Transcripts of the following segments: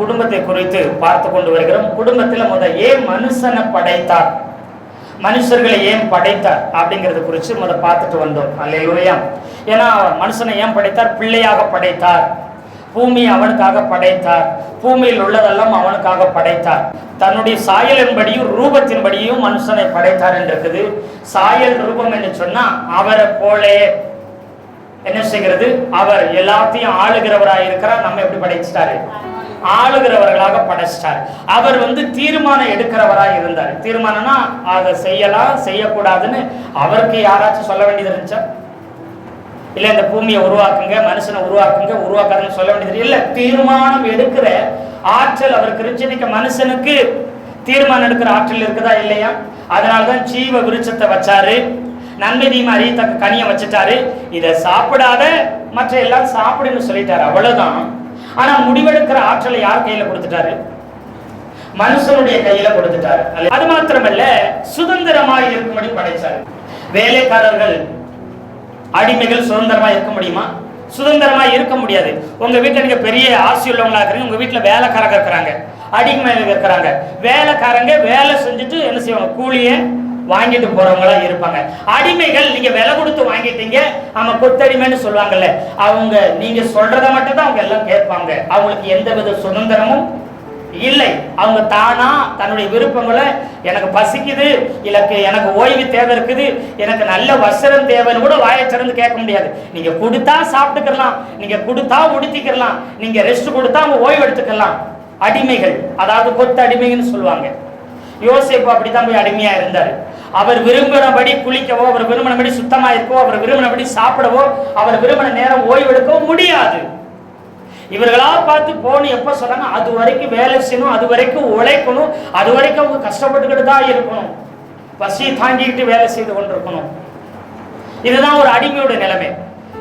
குடும்பத்தை குறித்து பார்த்து கொண்டு வருகிறோம். குடும்பத்தில் முத ஏன் மனுஷனை படைத்தார்? மனுஷர்களை ஏன் படைத்தார்? அப்படிங்கிறத குறித்து முத பார்த்துட்டு வந்தோம். அல்லையா ஏன்னா மனுஷனை ஏன் படைத்தார்? பிள்ளையாக படைத்தார். பூமி அவனுக்காக படைத்தார். பூமியில் உள்ளதெல்லாம் அவனுக்காக படைத்தார். தன்னுடைய சாயலின்படியும் ரூபத்தின்படியும் மனுஷனை படைத்தார் என்று இருக்குது சாயல் ரூபம் என்று சொன்னா அவரை போலே. என்ன செய்கிறது? அவர் எல்லாத்தையும் ஆளுகிறவராக இருக்கிறார் நம்ம எப்படி படைச்சிட்டாரு? ஆளுகிறவர்களாக படைச்சிட்டார். அவர் வந்து தீர்மானம் எடுக்கிறவராக இருந்தார். தீர்மானம்னா அதை செய்யலாம் செய்யக்கூடாதுன்னு அவருக்கு யாராச்சும் சொல்ல வேண்டியது இருந்துச்சா? இல்ல இந்த பூமியை உருவாக்குங்க மனுஷனை உருவாக்குங்க உருவாக்காதுன்னு சொல்ல வேண்டியது இல்ல. தீர்மானம் எடுக்கிற ஆற்றல் அவருக்கு இருந்துச்சு. இன்னைக்கு மனுஷனுக்கு தீர்மானம் எடுக்கிற ஆற்றல் இருக்குதா இல்லையா? அதனாலதான் ஜீவ விருட்சத்தை வச்சாரு. நன்மை தீமை அறியத்தக்க கனியை வச்சுட்டாரு. இதை சாப்பிடாத மற்ற எல்லாம் சாப்பிடுன்னு சொல்லிட்டாரு. அவ்வளவுதான். ஆனா முடிவெடுக்கிற ஆற்றலை யார் கையில கொடுத்துட்டாரு? மனுஷனுடைய கையில கொடுத்துட்டாரு. அது மாத்திரமல்ல சுதந்திரமாய் இருக்கும்படி படைச்சாரு. வேலைக்காரர்கள் அடிமைகள் சுதந்திரமா இருக்க முடியுமா? சுதந்திரமா இருக்க முடியாது. உங்க வீட்டுல நீங்க பெரிய ஆசி உள்ளவங்களா இருக்கிறீங்க உங்க வீட்டுல வேலைக்காரங்க இருக்கிறாங்க அடிமைகள் இருக்கிறாங்க. வேலைக்காரங்க வேலை செஞ்சுட்டு என்ன செய்வாங்க? கூலியை வாங்கிட்டு போறவங்களா இருப்பாங்க. அடிமைகள் நீங்க விலை கொடுத்து வாங்கிட்டீங்க. ஆமா கொத்தடிமைன்னு சொல்லுவாங்கல்ல. அவங்க நீங்க சொல்றத மட்டும் தான் அவங்க எல்லாம் கேட்பாங்க. அவங்களுக்கு எந்த வித சுதந்திரமும் இல்லை. அவங்க தானா தன்னுடைய விருப்பங்களை எனக்கு பசிக்குது இல்லக்கு எனக்கு ஓய்வு தேவை இருக்குது எனக்கு நல்ல வசரம் தேவைன்னு கூட வாயை திறந்து கேட்க முடியாது. நீங்க கொடுத்தா சாப்பிட்டுக்கலாம் நீங்க கொடுத்தா உடுத்திக்கலாம் நீங்க ரெஸ்ட் கொடுத்தா அவங்க ஓய்வு எடுத்துக்கலாம். அடிமைகள் அதாவது கொத்த அடிமைகள்னு சொல்லுவாங்க. யோசேப்பு அப்படித்தான் போய் அடிமையா இருந்தார். அவர் விரும்பினபடி குளிக்கவோ அவர் விரும்பினபடி சுத்தமா இருக்கவோ அவர் விரும்பினபடி சாப்பிடவோ அவர் விரும்பின நேரம் ஓய்வெடுக்கவோ முடியாது. இவர்களா பார்த்து போகணும் எப்ப சொன்னாங்க? அது வரைக்கும் வேலை செய்யணும் அது வரைக்கும் உழைக்கணும் அது வரைக்கும் அவங்க கஷ்டப்பட்டுக்கிட்டு தான் இருக்கணும். பசியை தாங்கிக்கிட்டு வேலை செய்து கொண்டிருக்கணும். இதுதான் ஒரு அடிமையோட நிலைமை.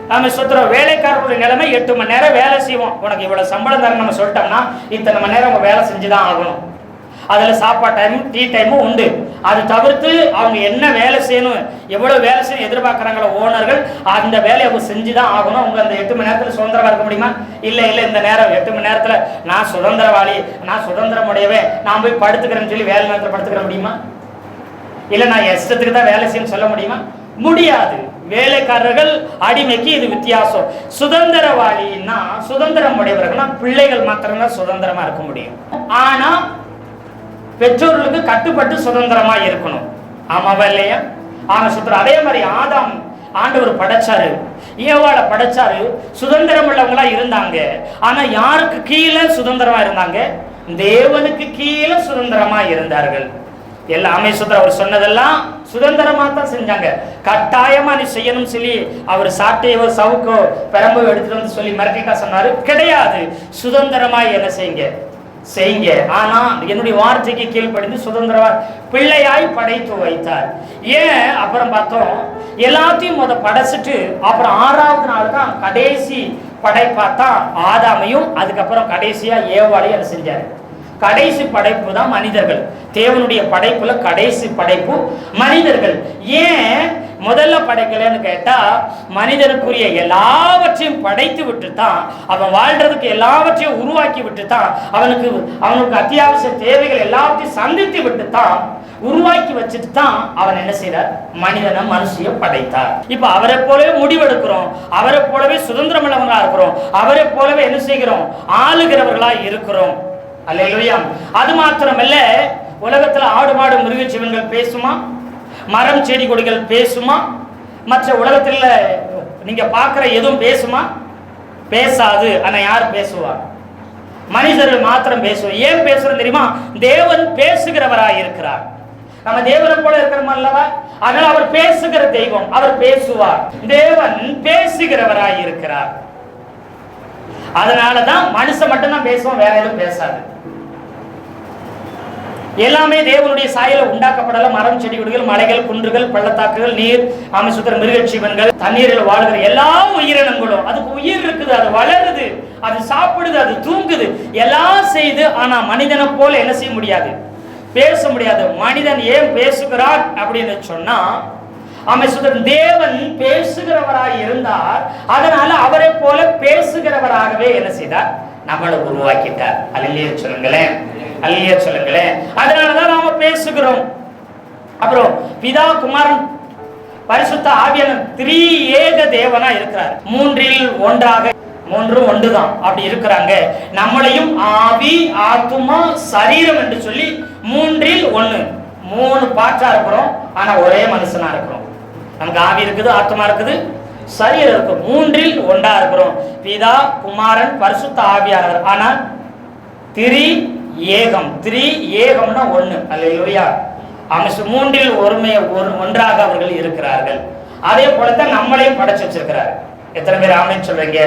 நாம சுத்துற வேலைக்காரர்களுடைய நிலைமை எட்டு மணி நேரம் வேலை செய்வோம். உனக்கு இவ்வளவு சம்பளம் தரேன் நம்ம சொல்லிட்டோம்னா இத்தனை மணி நேரம் அவங்க வேலை செஞ்சுதான் ஆகணும். அதில் சாப்பாடு டைமும் டீ டைமும் உண்டு. அது தவிர்த்து அவங்க என்ன வேலை செய்யணும் எவ்வளோ வேலை செய்யணும் எதிர்பார்க்குறாங்களோ ஓனர்கள் அந்த வேலையை அவங்க செஞ்சு தான் ஆகணும். அவங்க அந்த எட்டு மணி நேரத்தில் சுதந்திரமாக இருக்க முடியுமா? இல்லை இல்லை இந்த நேரம் எட்டு மணி நேரத்தில் நான் சுதந்திரவாளி நான் சுதந்திரம் உடையவே நான் போய் படுத்துக்கிறேன்னு சொல்லி வேலை நேரத்தில் படுத்துக்கிற முடியுமா? இல்லை நான் இஷ்டத்துக்கு தான் வேலை செய்யணும்னு சொல்ல முடியுமா? முடியாது. வேலைக்காரர்கள் அடிமைக்கு இது வித்தியாசம். சுதந்திரவாளின்னா சுதந்திரம் உடையவர்கள்னா பிள்ளைகள் மாத்திரம்தான் சுதந்திரமா இருக்க முடியும். ஆனா பெற்றோர்களுக்கு கட்டுப்பட்டு சுதந்திரமா இருக்கணும். ஆமாவா இல்லையா? ஆனா சுத்தரம் அதே மாதிரி ஆதாம் ஆண்டவர் படைச்சாரு. ஏவாளை படைச்சாரு. சுதந்திரம் உள்ளவங்களா இருந்தாங்க. ஆனா யாருக்கு கீழே சுதந்திரமா இருந்தாங்க? தேவனுக்கு கீழே சுதந்திரமா இருந்தார்கள். எல்லாமே சுதந்திரம் அவர் சொன்னதெல்லாம் சுதந்திரமா தான் செஞ்சாங்க. கட்டாயமா நீ செய்யணும் சொல்லி அவர் சாட்டையோ சவுக்கோ பெரம்போ எடுத்துட்டு வந்து சொல்லி மிரட்டிக்கா சொன்னாரு. கிடையாது. சுதந்திரமா என்ன செய்யுங்க? செய்யுங்க ஆனா என்னுடைய வார்த்தைக்கு கீழ்ப்படிந்து சுதந்திரமா பிள்ளையாய் படைத்து வைத்தார். ஏன்? அப்புறம் பார்த்தோம் எல்லாத்தையும் முத படைச்சிட்டு அப்புறம் ஆறாவது நாள் தான் கடைசி படைப்பா தான் ஆதாமையும் அதுக்கப்புறம் கடைசியா ஏவாளையும் அதை செஞ்சாரு? கடைசி படைப்பு தான் மனிதர்கள். தேவனுடைய படைப்புல கடைசி படைப்பு மனிதர்கள். ஏன்? முதல்ல படைக்கலன்னு கேட்டா மனிதனுக்குரிய எல்லாவற்றையும் படைத்து விட்டு தான் அவன் வாழ்றதுக்கு எல்லாவற்றையும் உருவாக்கி விட்டு தான் அவனுக்கு அவனுக்கு அத்தியாவசிய தேவைகள் எல்லாவற்றையும் சந்தித்து விட்டு தான் உருவாக்கி வச்சுட்டு தான் அவன் என்ன செய்யறார் மனிதனை மனுஷிய படைத்தார். இப்ப அவரை போலவே முடிவெடுக்கிறோம் அவரை போலவே சுதந்திரம் உள்ளவங்களா இருக்கிறோம் அவரை போலவே என்ன செய்கிறோம்? ஆளுகிறவர்களா இருக்கிறோம். அல்லேலூயா. அது மாத்திரமல்ல உலகத்துல ஆடு மாடு மிருக ஜீவன்கள் பேசுமா? மரம் செடி கொடிகள் பேசுமா? மற்ற உலகத்தில் நீங்க பார்க்குற எதுவும் பேசுமா? பேசாது. ஆனால் யார் பேசுவா? மனிதர்கள் மாத்திரம் பேசுவோம். ஏன் பேசுறோம் தெரியுமா? தேவன் பேசுகிறவராக இருக்கிறார். நம்ம தேவனை போல இருக்கிறோம் அல்லவா? அதனால அவர் பேசுகிற தெய்வம் அவர் பேசுவார். தேவன் பேசுகிறவராய் இருக்கிறார். அதனாலதான் மனுஷன் மட்டும்தான் பேசுவோம் வேற எதுவும் பேசாது. எல்லாமே தேவனுடைய சாயல உண்டாக்கப்படல. மரம் செடி கொடிகள் மலைகள் குன்றுகள் பள்ளத்தாக்குகள் நீர் அமைசுத்திர மிருகஜீவன்கள் தண்ணீரில் வாழ்கிற எல்லா உயிரினங்களும். அதுக்கு உயிர் இருக்குது அது வளருது அது சாப்பிடுது அது தூங்குது. எல்லாம் செய்து ஆனா மனிதனை போல என்ன செய்ய முடியாது? பேச முடியாது. மனிதன் ஏன் பேசுகிறான் அப்படின்னு சொன்னா அமைசுதன் தேவன் பேசுகிறவராக இருந்தார். அதனால அவரை போல பேசுகிறவராகவே என்ன செய்தார்? நம்மளை உருவாக்கிட்டார். அல்லையே சொல்லுங்களேன். அல்லையா சொல்லுங்களேன் அதனாலதான் நாம பேசுகிறோம். அப்புறம் பிதா குமாரன் பரிசுத்த ஆவியான த்ரீ ஏக தேவனா இருக்கிறார். மூன்றில் ஒன்றாக மூன்று ஒன்றுதான். அப்படி இருக்கிறாங்க. நம்மளையும் ஆவி ஆத்துமா சரீரம் என்று சொல்லி மூன்றில் ஒன்று மூணு பாட்டா இருக்கிறோம் ஆனா ஒரே மனுஷனா இருக்கிறோம். நமக்கு ஆவி இருக்குது ஆத்மா இருக்குது சரீரம் இருக்கு. மூன்றில் ஒன்றா இருக்கிறோம். பிதா குமாரன் பரிசுத்த ஆவியானவர். ஆனால் திரி ஏகம். த்ரீ ஏகம்னா ஒன்று அல்லையா அமைச்சு மூன்றில் ஒருமையை ஒரு ஒன்றாக அவர்கள் இருக்கிறார்கள். அதே போலத்தான் நம்மளையும் படைச்சு வச்சிருக்கிறார். எத்தனை பேர் ஆமைன்னு சொல்றீங்க?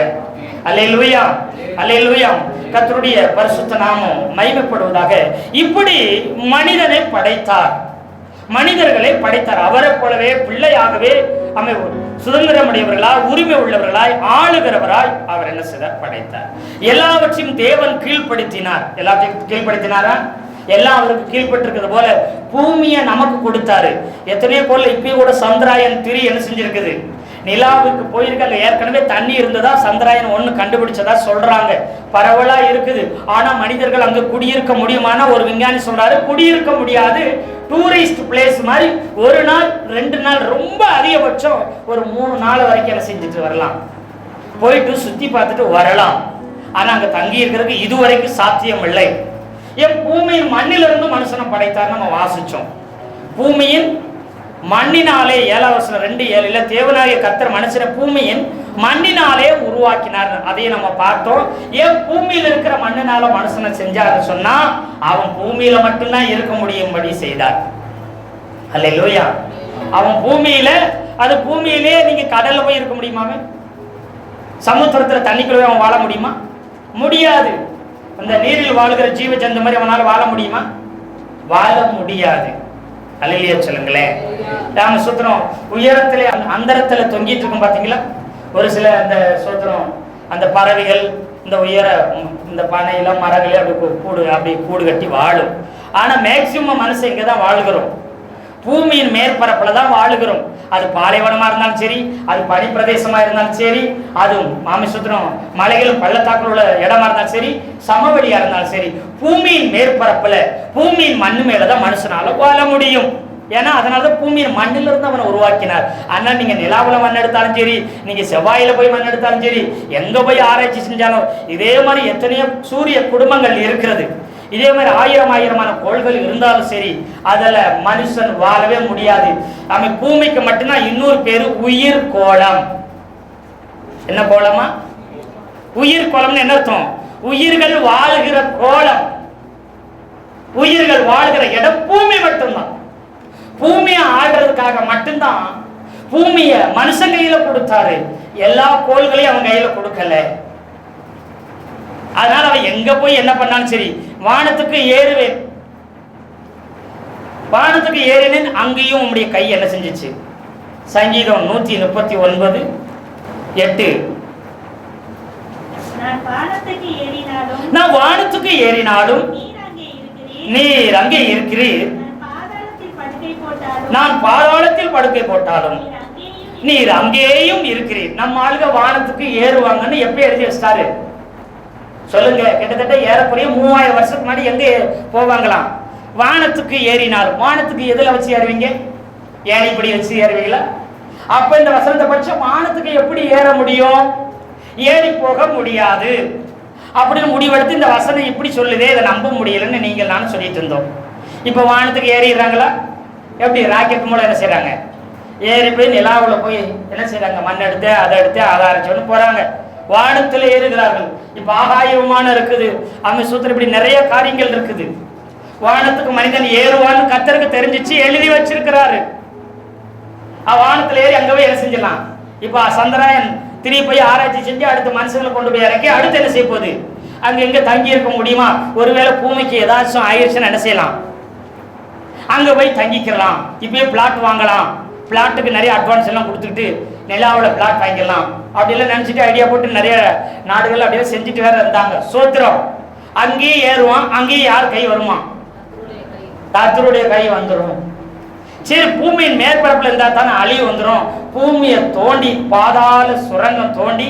அல்லேலூயா. அல்லேலூயா. கத்தருடைய பரிசுத்த நாமம் மகிமைப்படுவதாக இப்படி மனிதனை படைத்தார். மனிதர்களை படைத்தார். அவரை போலவே பிள்ளையாகவே அமை சுதந்திரமுடையவர்களாய் உரிமை உள்ளவர்களாய் ஆளுகிறவராய் அவர் என்ன செய்தார்? படைத்தார். எல்லாவற்றையும் தேவன் கீழ்ப்படுத்தினார். எல்லாத்தையும் கீழ்ப்படுத்தினாரா? எல்லாம் அவருக்கு கீழ்ப்பட்டிருக்கிறது போல பூமியை நமக்கு கொடுத்தாரு. எத்தனையோ போல இப்பயும் கூட சந்திராயன் திரி என்ன செஞ்சிருக்குது? நிலாவுக்கு போயிருக்காங்க. ஏற்கனவே தண்ணி இருந்ததா? சந்திராயன் ஒன்று கண்டுபிடிச்சதா சொல்றாங்க. பரவலா இருக்குது. ஆனா மனிதர்கள் அங்க குடியிருக்க முடியுமான ஒரு விஞ்ஞானி சொல்றாரு. குடியிருக்க முடியாது. டூரிஸ்ட் பிளேஸ் மாதிரி ஒரு நாள் ரெண்டு நாள் ரொம்ப அதிகபட்சம் ஒரு மூணு நாள் வரைக்கும் என்ன செஞ்சுட்டு வரலாம். போயிட்டு சுத்தி பார்த்துட்டு வரலாம். ஆனா அங்க தங்கி இருக்கிறதுக்கு இதுவரைக்கும் சாத்தியம் இல்லை. என் பூமியின் மண்ணிலிருந்து மனுஷனை படைத்தார் நம்ம வாசிச்சோம். பூமியின் மண்ணினாலே ஏழாம் வருஷம் ரெண்டு ஏழுல தேவனாகிய கத்தர் மனுஷனை பூமியின் மண்ணினாலே உருவாக்கினார். அதையும் நம்ம பார்த்தோம். ஏன் பூமியில இருக்கிற மண்ணினால மனுஷனை செஞ்சாருன்னு சொன்னா அவன் பூமியில மட்டும்தான் இருக்க முடியும்படி செய்தார். அல்லேலூயா. அவன் பூமியில அது பூமியிலே நீங்க கடல்ல போய் இருக்க முடியுமா சமுத்திரத்துல தண்ணிக்குள்ளே அவன் வாழ முடியுமா? முடியாது. அந்த நீரில் வாழ்கிற ஜீவ ஜந்து மாதிரி அவனால வாழ முடியுமா? வாழ முடியாது. அலையிலேயே சொல்லுங்களேன். நாங்கள் சுத்திரம் உயரத்தில் அந்த அந்தரத்துல தொங்கிட்டு இருக்கோம் பாத்தீங்களா? ஒரு சில அந்த சுத்திரம் அந்த பறவைகள் இந்த உயர ம், இந்த பனையில மரங்களே அப்படி கூடு அப்படி கூடு கட்டி வாழும். ஆனா மேக்சிமம் மனுஷன் இங்கே தான் வாழ்கிறோம். பூமியின் மேற்பரப்புல தான் வாழுகிறோம். அது பாலைவனமா இருந்தாலும் சரி அது பனி பிரதேசமாக இருந்தாலும் சரி அது மாமிசுத்திரம் மலைகளும் பள்ளத்தாக்கில் உள்ள இடமா இருந்தாலும் சரி சமவெளியா இருந்தாலும் சரி பூமியின் மேற்பரப்புல பூமியின் மண்ணு மேலதான் மனுஷனால வாழ முடியும். ஏன்னா அதனால தான் பூமியின் மண்ணில இருந்து அவனை உருவாக்கினார். ஆனால் நீங்க நிலாவில் மண் எடுத்தாலும் சரி நீங்க செவ்வாயில போய் மண் எடுத்தாலும் சரி எங்க போய் ஆராய்ச்சி செஞ்சாலும் இதே மாதிரி எத்தனையோ சூரிய குடும்பங்கள் இருக்கிறது. இதே மாதிரி ஆயிரம் ஆயிரமான கோள்கள் இருந்தாலும் சரி அதில் மனுஷன் வாழவே முடியாது. அவன் பூமிக்கு மட்டும்தான் இன்னொரு பேர் உயிர் கோளம். என்ன கோலமா உயிர் கோலம்னு என்ன அர்த்தம்? உயிர்கள் வாழுகிற கோலம் உயிர்கள் வாழ்கிற இடம் பூமி மட்டும்தான். பூமியை ஆடுறதுக்காக மட்டும்தான் பூமியை மனுஷன் கையில கொடுத்தாரு. எல்லா கோள்களையும் அவன் கையில கொடுக்கல. அதனால அவன் எங்க போய் என்ன பண்ணாலும் சரி வானத்துக்கு ஏறுவேன். வானத்துக்கு ஏறினேன் அங்கேயும் உம்முடைய கை என்ன செஞ்சுச்சு? சங்கீதம் நூத்தி முப்பத்தி ஒன்பது எட்டு. நான் வானத்துக்கு ஏறினாலும் நீர் அங்கே இருக்கிறீர். நான் பாதாளத்தில் படுக்கை போட்டாலும் நீர் அங்கேயும் இருக்கிறீர். நம்ம ஆளுக வானத்துக்கு ஏறுவாங்கன்னு எப்படி எழுதி வச்சிட்டாரு? சொல்லுங்க. கிட்டத்தட்ட ஏறக்குறைய மூவாயிரம் வருஷத்துக்கு முன்னாடி எங்கே போவாங்களாம்? வானத்துக்கு ஏறினாலும். வானத்துக்கு எதில் வச்சு ஏறுவீங்க? ஏன் இப்படி வச்சு ஏறுவீங்களா? அப்போ இந்த வசனத்தை பட்சம் வானத்துக்கு எப்படி ஏற முடியும்? ஏறி போக முடியாது. அப்படின்னு முடிவெடுத்து இந்த வசனம் இப்படி சொல்லுதே இதை நம்ப முடியலன்னு நீங்கள் நானும் சொல்லிட்டு இருந்தோம். இப்போ வானத்துக்கு ஏறிடுறாங்களா? எப்படி? ராக்கெட் மூலம் என்ன செய்கிறாங்க ஏறி போய் நிலாவில் போய் என்ன செய்கிறாங்க மண் எடுத்து அதை எடுத்து ஆதாரிச்சோன்னு போகிறாங்க வானத்தில் ஏறுகிறார்கள். இப்போ ஆகாய விமானம் இருக்குது. அங்கே சூத்திரம் இப்படி நிறைய காரியங்கள் இருக்குது. வானத்துக்கு மனிதன் ஏறுவான்னு கத்தருக்கு தெரிஞ்சிச்சு எழுதி வச்சிருக்கிறாரு. வானத்தில் ஏறி அங்கே போய் என்ன செஞ்சிடலாம்? இப்போ சந்திராயன் திரும்பி போய் ஆராய்ச்சி செஞ்சு அடுத்து மனுஷங்களை கொண்டு போய் இறக்கி அடுத்து என்ன செய்ய போகுது? அங்கே எங்க தங்கி இருக்க முடியுமா? ஒருவேளை பூமிக்கு ஏதாச்சும் ஆயிடுச்சுன்னு என்ன செய்யலாம்? அங்கே போய் தங்கிக்கலாம் இப்பயே பிளாட் வாங்கலாம். பிளாட்டுக்கு நிறைய அட்வான்ஸ் எல்லாம் கொடுத்துட்டு நிலாவில் பிளாட் வாங்கிடலாம். அப்படிலாம் நினச்சிட்டு ஐடியா போட்டு நிறைய நாடுகள் அப்படியே செஞ்சுட்டு வேற இருந்தாங்க. சோத்திரம். அங்கேயே ஏறுவான் அங்கேயே யார் கை வருமா? கர்த்தருடைய கை வந்துடும் சரி பூமியின் மேற்பரப்பில் இருந்தால் தானே அழிவு வந்துடும் பூமியை தோண்டி பாதாள சுரங்கம் தோண்டி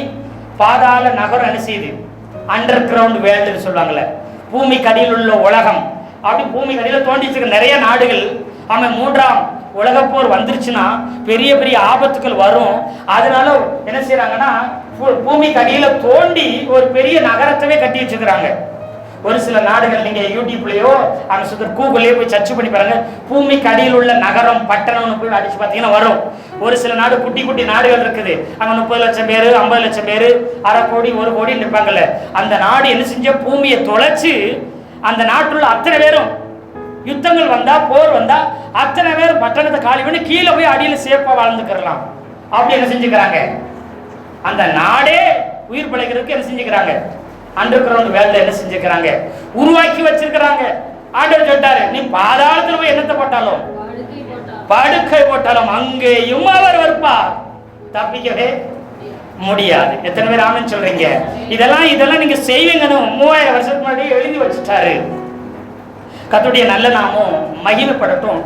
பாதாள நகரம் என்ன செய்யுது? அண்டர் கிரவுண்ட் வேல்டுன்னு சொல்லுவாங்கல்ல. பூமிக்கு அடியில் உள்ள உலகம். அப்படி பூமிக்கு அடியில் தோண்டிச்சிருக்க நிறைய நாடுகள் அவன் மூன்றாம் உலகப்போர் வந்துருச்சுன்னா பெரிய பெரிய ஆபத்துக்கள் வரும். அதனால என்ன செய்யறாங்கன்னா பூமிக்கு அடியில் தோண்டி ஒரு பெரிய நகரத்தவே கட்டி வச்சுக்கிறாங்க ஒரு சில நாடுகள் நீங்க யூடியூப்லயோ அங்க சுத்த கூகுள்லேயோ போய் சர்ச் பண்ணி பாருங்க. பூமிக்கு அடியில் உள்ள நகரம் பட்டணம்னு போய் அடிச்சு பார்த்தீங்கன்னா வரும். ஒரு சில நாடு குட்டி குட்டி நாடுகள் இருக்குது. அங்க முப்பது லட்சம் பேர் ஐம்பது லட்சம் பேர் அரை கோடி ஒரு கோடி நிற்பாங்கல்ல அந்த நாடு என்ன செஞ்ச? பூமியை தொலைச்சு அந்த நாட்டுள்ள அத்தனை பேரும் யுத்தங்கள் வந்தா போர் வந்தா அத்தனை பேர் பட்டணத்தை காலி பண்ணி கீழே போய் அடியில் சேஃபாக வாழ்ந்துக்கிறலாம். அப்படி என்ன செஞ்சுக்கிறாங்க? அந்த நாடே உயிர் பிழைக்கிறதுக்கு என்ன செஞ்சுக்கிறாங்க? அண்டர் கிரவுண்ட் வேலை என்ன செஞ்சுக்கிறாங்க? உருவாக்கி வச்சிருக்கிறாங்க. ஆண்டவர் சொல்லிட்டாரு நீ பாதாளத்தில் போய் என்னத்தை போட்டாலும்? படுக்கை போட்டாலும் அங்கேயும் அவர் வருப்பார் தப்பிக்கவே முடியாது. எத்தனை பேர் ஆமன் சொல்றீங்க? இதெல்லாம் இதெல்லாம் நீங்க செய்வீங்கன்னு மூவாயிரம் வருஷத்துக்கு முன்னாடி எழுதி வச்சுட்டாரு. கத்துடைய நல்ல நாமம் மகிமைப்படட்டும்.